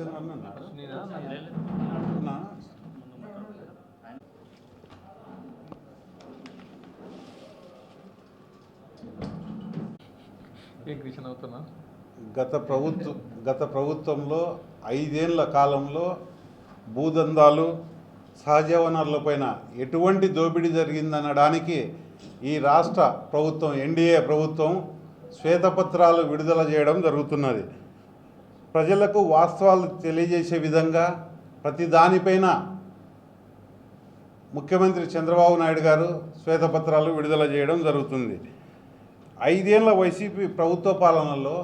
అన్న. ఏం అవుతున్నా? గత ప్రభుత్వ గత ప్రభుత్వంలో ఐదేళ్ళ కాలంలో భూదందాలు సహజ వనరులపైన ఎటువంటి దోపిడీ జరిగిందనడానికి ఈ రాష్ట్ర ప్రభుత్వం ఎన్డీఏ ప్రభుత్వం శ్వేతపత్రాలు విడుదల చేయడం జరుగుతున్నది. ప్రజలకు వాస్తవాలు తెలియజేసే విధంగా ప్రతి దానిపైన ముఖ్యమంత్రి చంద్రబాబు నాయుడు గారు శ్వేతపత్రాలు విడుదల చేయడం జరుగుతుంది. ఐదేళ్ళ వైసీపీ ప్రభుత్వ పాలనలో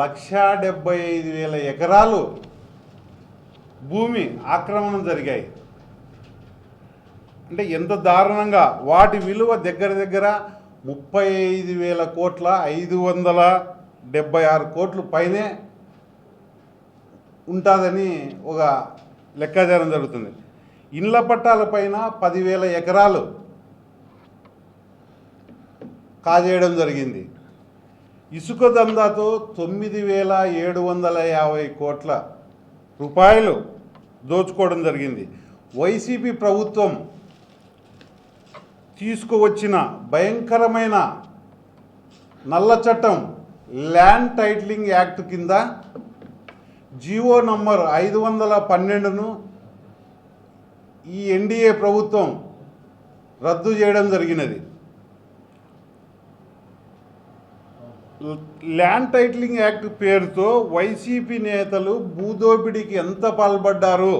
లక్షా డెబ్బై ఐదు వేల ఎకరాలు భూమి ఆక్రమణం జరిగాయి. అంటే ఎంత దారుణంగా వాటి విలువ దగ్గర దగ్గర ముప్పై ఐదు వేల కోట్ల ఐదు వందల డెబ్బై ఆరు కోట్లు పైనే ఉంటుందని ఒక లెక్కాచారం జరుగుతుంది. ఇండ్ల పట్టాలపైన పదివేల ఎకరాలు కాజేయడం జరిగింది. ఇసుక దందాతో తొమ్మిది వేల ఏడు వందల యాభై కోట్ల రూపాయలు దోచుకోవడం జరిగింది. వైసీపీ ప్రభుత్వం తీసుకువచ్చిన భయంకరమైన నల్ల చట్టం ల్యాండ్ టైటిలింగ్ యాక్ట్ కింద జియో నంబర్ ఐదు వందల పన్నెండును ఈ ఎన్డీఏ ప్రభుత్వం రద్దు చేయడం జరిగినది. ల్యాండ్ టైటిలింగ్ యాక్ట్ పేరుతో వైసీపీ నేతలు భూదోపిడీకి ఎంత పాల్పడ్డారు?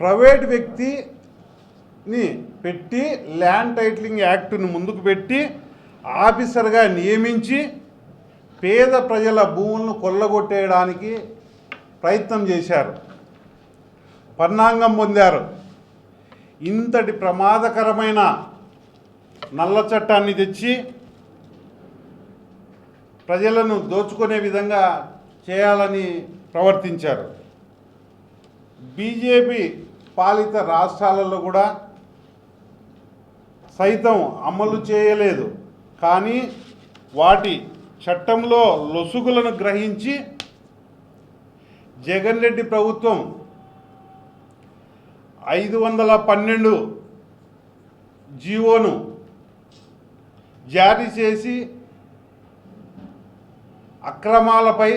ప్రైవేట్ వ్యక్తిని పెట్టి ల్యాండ్ టైటిలింగ్ యాక్ట్ను ముందుకు పెట్టి ఆఫీసర్గా నియమించి పేద ప్రజల భూములను కొల్లగొట్టేయడానికి ప్రయత్నం చేశారు. పన్నాంగం పొందారు. ఇంతటి ప్రమాదకరమైన నల్ల చట్టాన్ని తెచ్చి ప్రజలను దోచుకునే విధంగా చేయాలని ప్రవర్తించారు. బీజేపీ పాలిత రాష్ట్రాలలో కూడా సైతం అమలు చేయలేదు. కానీ వాటి చట్టంలో లొసుగులను గ్రహించి జగన్ రెడ్డి ప్రభుత్వం ఐదు వందల పన్నెండు జీవోను జారీ చేసి అక్రమాలపై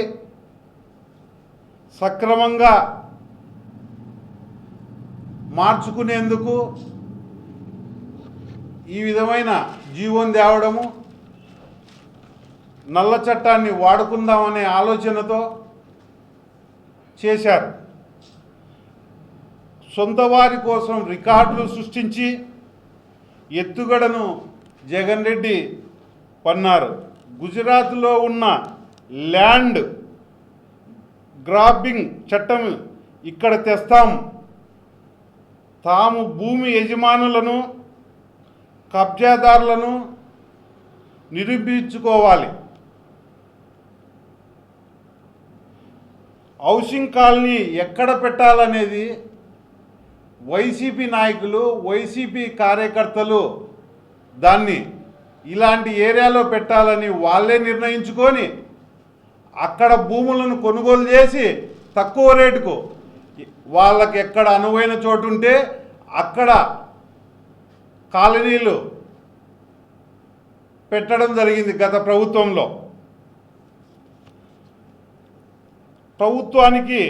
సక్రమంగా మార్చుకునేందుకు ఈ విధమైన జీవోన్ తేవడము నల్ల చట్టాన్ని వాడుకుందామనే ఆలోచనతో చేశారు. సొంత వారి కోసం రికార్డులు సృష్టించి ఎత్తుగడను జగన్ రెడ్డి పన్నారు. గుజరాత్లో ఉన్న ల్యాండ్ గ్రాబింగ్ చట్టం ఇక్కడ తెస్తాం. తాము భూమి యజమానులను కబ్జాదారులను నిరూపించుకోవాలి హౌసింగ్ కాలనీ ఎక్కడ పెట్టాలనేది వైసీపీ నాయకులు వైసీపీ కార్యకర్తలు దాన్ని ఇలాంటి ఏరియాలో పెట్టాలని వాళ్ళే నిర్ణయించుకొని అక్కడ భూములను కొనుగోలు చేసి తక్కువ రేటుకు వాళ్ళకి ఎక్కడ అనువైన చోటు ఉంటే అక్కడ కాలనీలు పెట్టడం జరిగింది గత ప్రభుత్వంలో. ప్రభుత్వానికి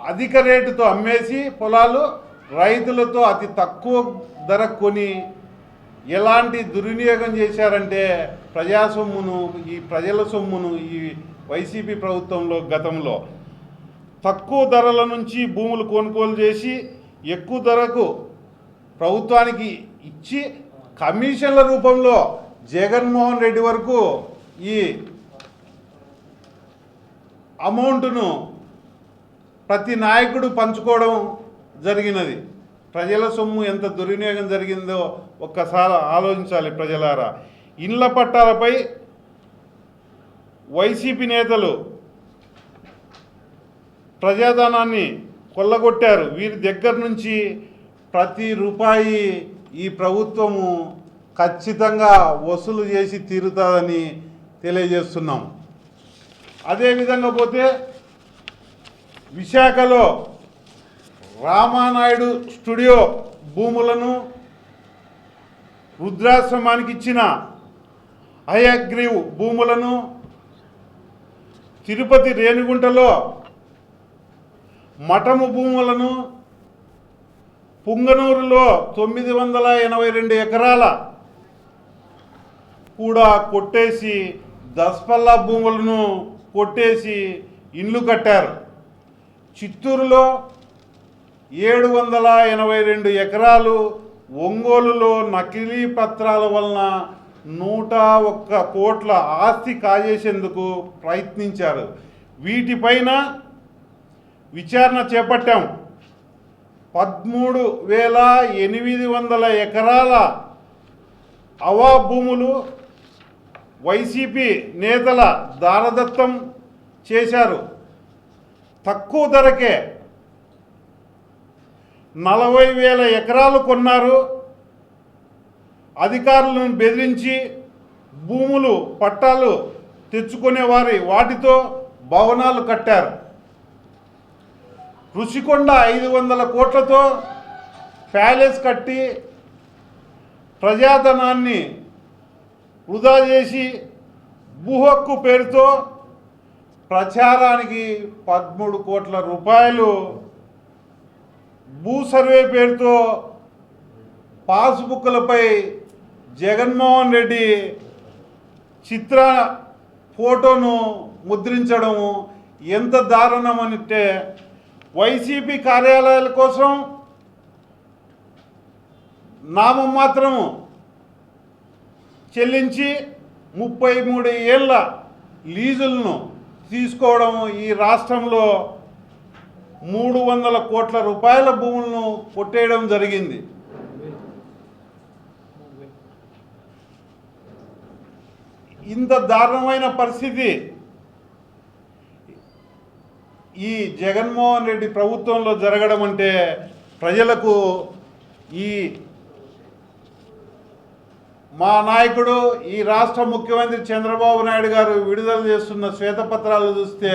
అధిక రేటుతో అమ్మేసి పొలాలు రైతులతో అతి తక్కువ ధర కొని ఎలాంటి దుర్వినియోగం చేశారంటే ప్రజా సొమ్మును ఈ ప్రజల సొమ్మును ఈ వైసీపీ ప్రభుత్వంలో గతంలో తక్కువ ధరల నుంచి భూములు కొనుగోలు చేసి ఎక్కువ ధరకు ప్రభుత్వానికి ఇచ్చి కమిషన్ల రూపంలో జగన్మోహన్ రెడ్డి వరకు ఈ అమౌంట్ను ప్రతి నాయకుడు పంచుకోవడం జరిగినది. ప్రజల సొమ్ము ఎంత దుర్వినియోగం జరిగిందో ఒక్కసారి ఆలోచించాలి ప్రజలారా. ఇండ్ల పట్టాలపై వైసీపీ నేతలు ప్రజాధనాన్ని కొల్లగొట్టారు. వీరి దగ్గర నుంచి ప్రతి రూపాయి ఈ ప్రభుత్వము ఖచ్చితంగా వసూలు చేసి తీరుతుందని తెలియజేస్తున్నాం. అదేవిధంగా పోతే విశాఖలో రామానాయుడు స్టూడియో భూములను రుద్రాశ్రమానికి ఇచ్చిన అయగ్రీవ్ భూములను తిరుపతి రేణిగుంటలో మఠము భూములను పుంగనూరులో తొమ్మిది వందల ఎనభై రెండు ఎకరాల కూడా కొట్టేసి దస్పల్లా భూములను కొట్టేసి ఇండ్లు కట్టారు. చిత్తూరులో ఏడు వందల ఎనభై రెండు ఎకరాలు ఒంగోలులో నకిలీ పత్రాల వలన నూట ఒక్క కోట్ల ఆస్తి కాజేసేందుకు ప్రయత్నించారు. వీటిపైన విచారణ చేపట్టాం. పదమూడు వేల ఎనిమిది వందల ఎకరాల అవా భూములు వైసీపీ నేతల దారదత్తం చేశారు. తక్కువ ధరకే నలభై వేల ఎకరాలు కొన్నారు. అధికారులను బెదిరించి భూములు పట్టాలు తెచ్చుకునే వారి వాటితో భవనాలు కట్టారు. రుషికొండ ఐదు వందల కోట్లతో ప్యాలెస్ కట్టి ప్రజాధనాన్ని వృధా చేసి భూహక్కు పేరుతో ప్రచారానికి పదమూడు కోట్ల రూపాయలు భూ సర్వే పేరుతో పాస్బుక్లపై జగన్మోహన్ రెడ్డి చిత్ర ఫోటోను ముద్రించడము ఎంత దారుణం అంటే వైసీపీ కార్యాలయాల కోసం నామం మాత్రము చెల్లించి ముప్పై మూడు ఏళ్ళ లీజులను తీసుకోవడం ఈ రాష్ట్రంలో మూడు వందల కోట్ల రూపాయల భూములను కొట్టేయడం జరిగింది. ఇంత దారుణమైన పరిస్థితి. ఈ జగన్మోహన్ రెడ్డి ప్రభుత్వంలో జరగడం అంటే ప్రజలకు ఈ మా నాయకుడు ఈ రాష్ట్ర ముఖ్యమంత్రి చంద్రబాబు నాయుడు గారు విడుదల చేస్తున్న శ్వేతపత్రాలు చూస్తే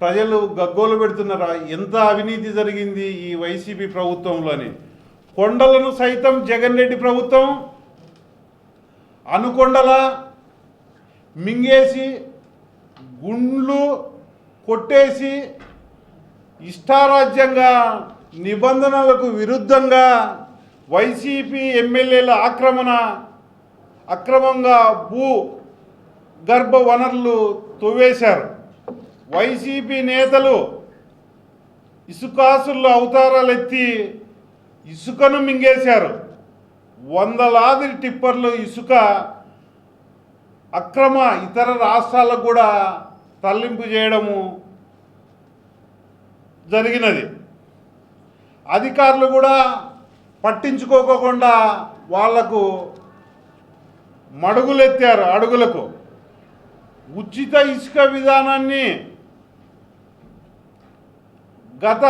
ప్రజలు గగ్గోలు పెడుతున్నారు. ఎంత అవినీతి జరిగింది ఈ వైసీపీ ప్రభుత్వంలోని? కొండలను సైతం జగన్ రెడ్డి ప్రభుత్వం అనుకొండల మింగేసి గుండ్లు కొట్టేసి ఇష్టారాజ్యంగా నిబంధనలకు విరుద్ధంగా వైసీపీ ఎమ్మెల్యేల ఆక్రమణ అక్రమంగా భూ గర్భ వనరులు తవ్వేశారు. వైసీపీ నేతలు ఇసుకాసుల్లో అవతారాలు ఎత్తి ఇసుకను మింగేశారు. వందలాది టిప్పర్లు ఇసుక అక్రమ ఇతర రాష్ట్రాలకు కూడా తరలింపు చేయడము జరిగినది. అధికారులు కూడా పట్టించుకోకుండా వాళ్ళకు మడుగులెత్తారు అడుగులకు. ఉచిత ఇసుక విధానాన్ని గత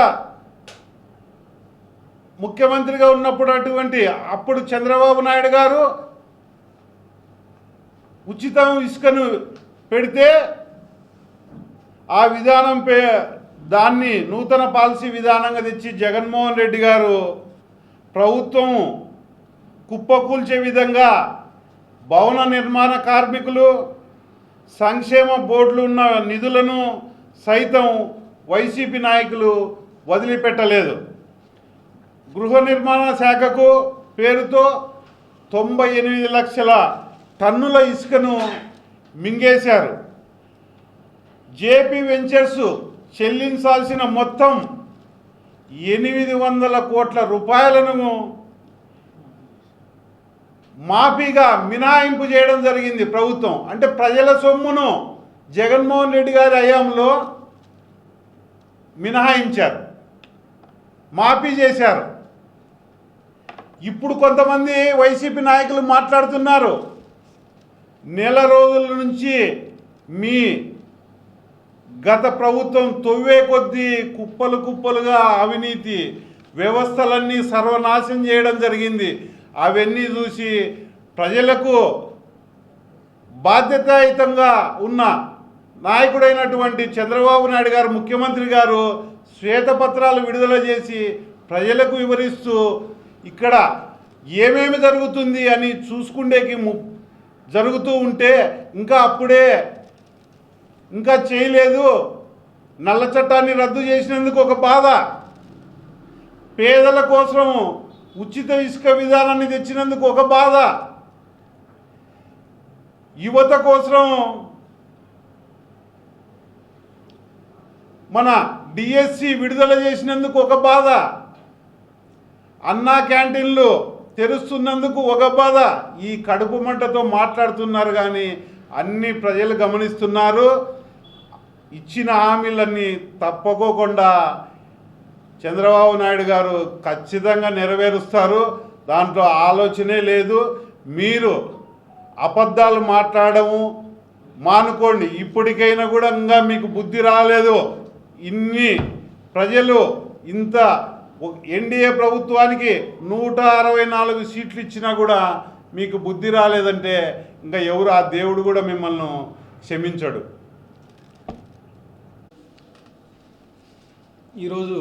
ముఖ్యమంత్రిగా ఉన్నప్పుడు అటువంటి అప్పుడు చంద్రబాబు నాయుడు గారు ఉచితం ఇసుకను పెడితే ఆ విధానం పే దాన్ని నూతన పాలసీ విధానంగా తెచ్చి జగన్మోహన్ రెడ్డి గారు ప్రభుత్వం కుప్పకూల్చే విధంగా భవన నిర్మాణ కార్మికులు సంక్షేమ బోర్డులు ఉన్న నిధులను సైతం వైసీపీ నాయకులు వదిలిపెట్టలేదు. గృహ నిర్మాణ శాఖకు పేరుతో తొంభై ఎనిమిది లక్షల టన్నుల ఇసుకను మింగేశారు. జేపీ వెంచర్స్ చెల్లించాల్సిన మొత్తం ఎనిమిది వందల కోట్ల రూపాయలను మాఫీగా మినాయింపు చేయడం జరిగింది ప్రభుత్వం. అంటే ప్రజల సొమ్మును జగన్మోహన్ రెడ్డి గారి హయాంలో మినహాయించారు. మాఫీ చేశారు. ఇప్పుడు కొంతమంది వైసీపీ నాయకులు మాట్లాడుతున్నారు. నెల రోజుల నుంచి మీ గత ప్రభుత్వం తొవ్వే కొద్దీ కుప్పలు కుప్పలుగా అవినీతి వ్యవస్థలన్నీ సర్వనాశనం చేయడం జరిగింది. అవన్నీ చూసి ప్రజలకు బాధ్యతాయుతంగా ఉన్న నాయకుడైనటువంటి చంద్రబాబు నాయుడు గారు ముఖ్యమంత్రి గారు శ్వేతపత్రాలు విడుదల చేసి ప్రజలకు వివరిస్తూ ఇక్కడ ఏమేమి జరుగుతుంది అని చూసుకుండేకి ము- జరుగుతూ ఉంటే ఇంకా అప్పుడే ఇంకా చేయలేదు. నల్ల చట్టాన్ని రద్దు చేసినందుకు ఒక బాధ. పేదల కోసం ఉచిత ఇసుక విధానాన్ని తెచ్చినందుకు ఒక బాధ. యువత కోసం మన డిఎస్సి విడుదల చేసినందుకు ఒక బాధ. అన్నా క్యాంటీన్లు తెరుస్తున్నందుకు ఒక బాధ. ఈ కడుపు మంటతో మాట్లాడుతున్నారు కానీ అన్ని ప్రజలు గమనిస్తున్నారు. ఇచ్చిన హామీలన్నీ తప్పకోకుండా చంద్రబాబు నాయుడు గారు ఖచ్చితంగా నెరవేరుస్తారు. దాంట్లో ఆలోచనే లేదు. మీరు అబద్ధాలు మాట్లాడము మానుకోండి. ఇప్పటికైనా కూడా ఇంకా మీకు బుద్ధి రాలేదు. ఇన్ని ప్రజలు ఇంత ఎన్డీఏ ప్రభుత్వానికి నూట అరవై నాలుగు సీట్లు ఇచ్చినా కూడా మీకు బుద్ధి రాలేదంటే ఇంకా ఎవరు ఆ దేవుడు కూడా మిమ్మల్ని క్షమించడు. ఈరోజు